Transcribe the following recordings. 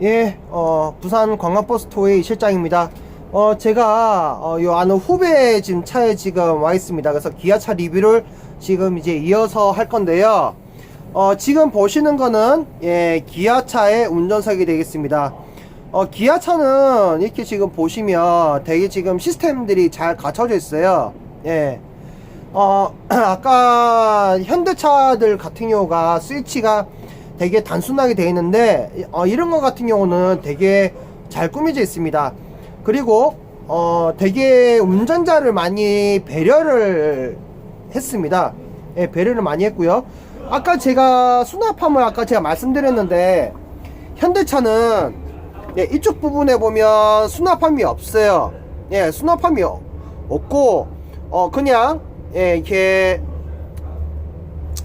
예, 어, 부산 관광버스토의 실장입니다. 어, 제가, 어, 요 아는 후배 지금 차에 지금 와 있습니다. 그래서 기아차 리뷰를 지금 이제 이어서 할 건데요. 어, 지금 보시는 거는, 예, 기아차의 운전석이 되겠습니다. 어, 기아차는 이렇게 지금 보시면 되게 지금 시스템들이 잘 갖춰져 있어요. 예. 어, 아까 현대차들 같은 경우가 스위치가 되게 단순하게 되어 있는데 어, 이런 것 같은 경우는 되게 잘 꾸며져 있습니다. 그리고 어, 되게 운전자를 많이 배려를 했습니다. 예, 배려를 많이 했고요. 아까 제가 수납함을 아까 제가 말씀드렸는데 현대차는 예, 이쪽 부분에 보면 수납함이 없어요. 예, 수납함이 어- 없고 어 그냥 예, 이렇게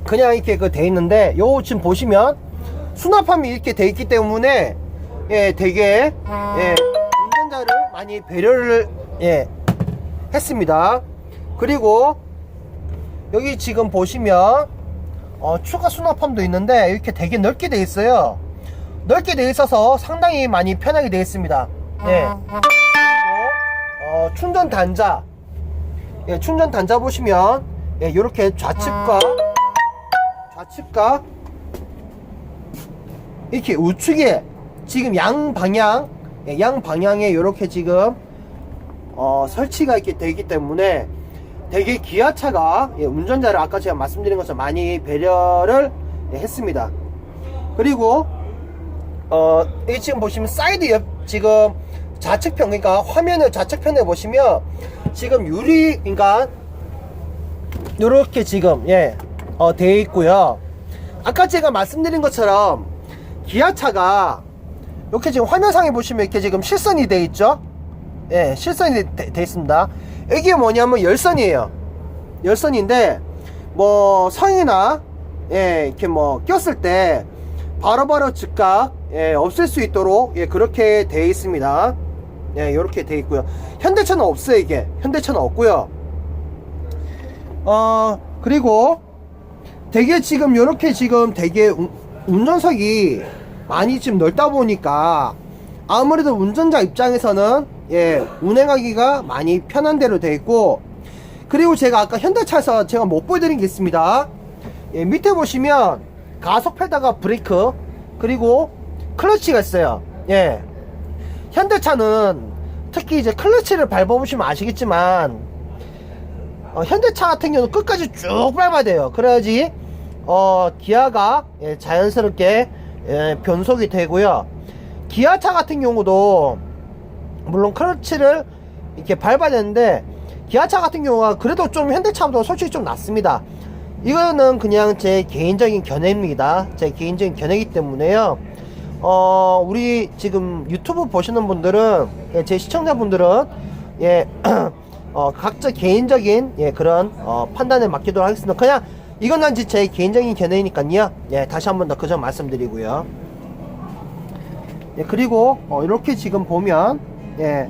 그냥 이렇게 그 돼 있는데 요 지금 보시면 수납함이 이렇게 돼 있기 때문에 예 되게 예 운전자를 많이 배려를 예 했습니다. 그리고 여기 지금 보시면 어 추가 수납함도 있는데 이렇게 되게 넓게 돼 있어요. 넓게 돼 있어서 상당히 많이 편하게 돼 있습니다. 예. 그리고 어 충전 단자. 예, 충전 단자 보시면 예, 이렇게 좌측과 좌측과 이렇게 우측에 지금 양 방향 예, 양 방향에 이렇게 지금 어, 설치가 이렇게 되기 때문에 되게 기아차가 예, 운전자를 아까 제가 말씀드린 것처럼 많이 배려를 예, 했습니다. 그리고 어, 이 지금 보시면 사이드 옆 지금 좌측편 그러니까 화면을 좌측편에 보시면 지금 유리 그러니까 요렇게 지금 예, 어, 되어 있고요. 아까 제가 말씀드린 것처럼 기아차가 이렇게 지금 화면상에 보시면 이렇게 지금 실선이 되어 있죠. 예, 실선이 되, 돼 있습니다. 이게 뭐냐면 열선이에요. 열선인데 뭐 성이나 예, 이렇게 뭐 꼈을 때 바로 바로 즉각 예, 없앨 수 있도록 예, 그렇게 되어 있습니다. 예, 이렇게 되어 있고요. 현대차는 없어요, 이게. 현대차는 없고요. 어, 그리고 되게 지금 이렇게 지금 되게 운- 운전석이 많이 지금 넓다 보니까 아무래도 운전자 입장에서는 예, 운행하기가 많이 편한 대로 되어 있고 그리고 제가 아까 현대차에서 제가 못 보여드린 게 있습니다. 예, 밑에 보시면 가속 페달과 브레이크 그리고 클러치가 있어요. 예. 현대차는 특히 이제 클러치를 밟아보시면 아시겠지만 어, 현대차 같은 경우는 끝까지 쭉 밟아야 돼요. 그래야지 어, 기아가 예, 자연스럽게 예, 변속이 되고요. 기아차 같은 경우도 물론 클러치를 이렇게 밟아야 되는데 기아차 같은 경우가 그래도 좀 현대차보다 솔직히 좀 낫습니다. 이거는 그냥 제 개인적인 견해입니다. 제 개인적인 견해이기 때문에요. 어, 우리 지금 유튜브 보시는 분들은, 예, 제 시청자분들은, 예, 어, 각자 개인적인, 예, 그런, 어, 판단에 맡기도록 하겠습니다. 그냥, 이건 제 개인적인 견해니까요. 예, 다시 한 번 더 그 점 말씀드리고요. 예, 그리고, 어, 이렇게 지금 보면, 예,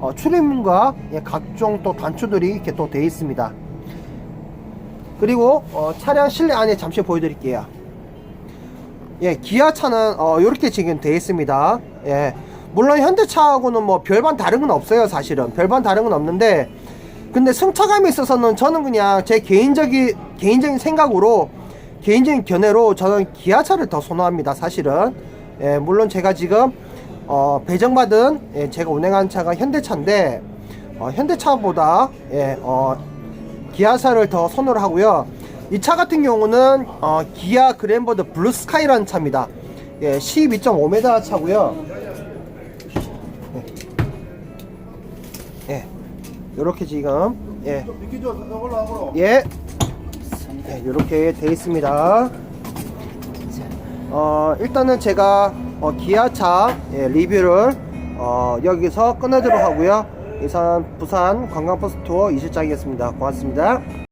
어, 출입문과, 예, 각종 또 단추들이 이렇게 또 되어 있습니다. 그리고, 어, 차량 실내 안에 잠시 보여드릴게요. 예, 기아차는 어 이렇게 지금 되어 있습니다. 예. 물론 현대차하고는 뭐 별반 다른 건 없어요, 사실은. 별반 다른 건 없는데 근데 승차감에 있어서는 저는 그냥 제 개인적인 개인적인 생각으로 개인적인 견해로 저는 기아차를 더 선호합니다, 사실은. 예, 물론 제가 지금 어 배정받은 예, 제가 운행한 차가 현대차인데 어 현대차보다 예, 어 기아차를 더 선호를 하고요. 이 차 같은 경우는 어, 기아 그랜버드 블루스카이라는 차입니다. 예, 12.5m 차고요. 요렇게 지금 예. 예. 예, 요렇게 돼 있습니다. 어, 일단은 제가 어, 기아차 예, 리뷰를 어, 여기서 끝내도록 하고요. 이상 부산 관광버스 투어 이실장이었습니다. 고맙습니다.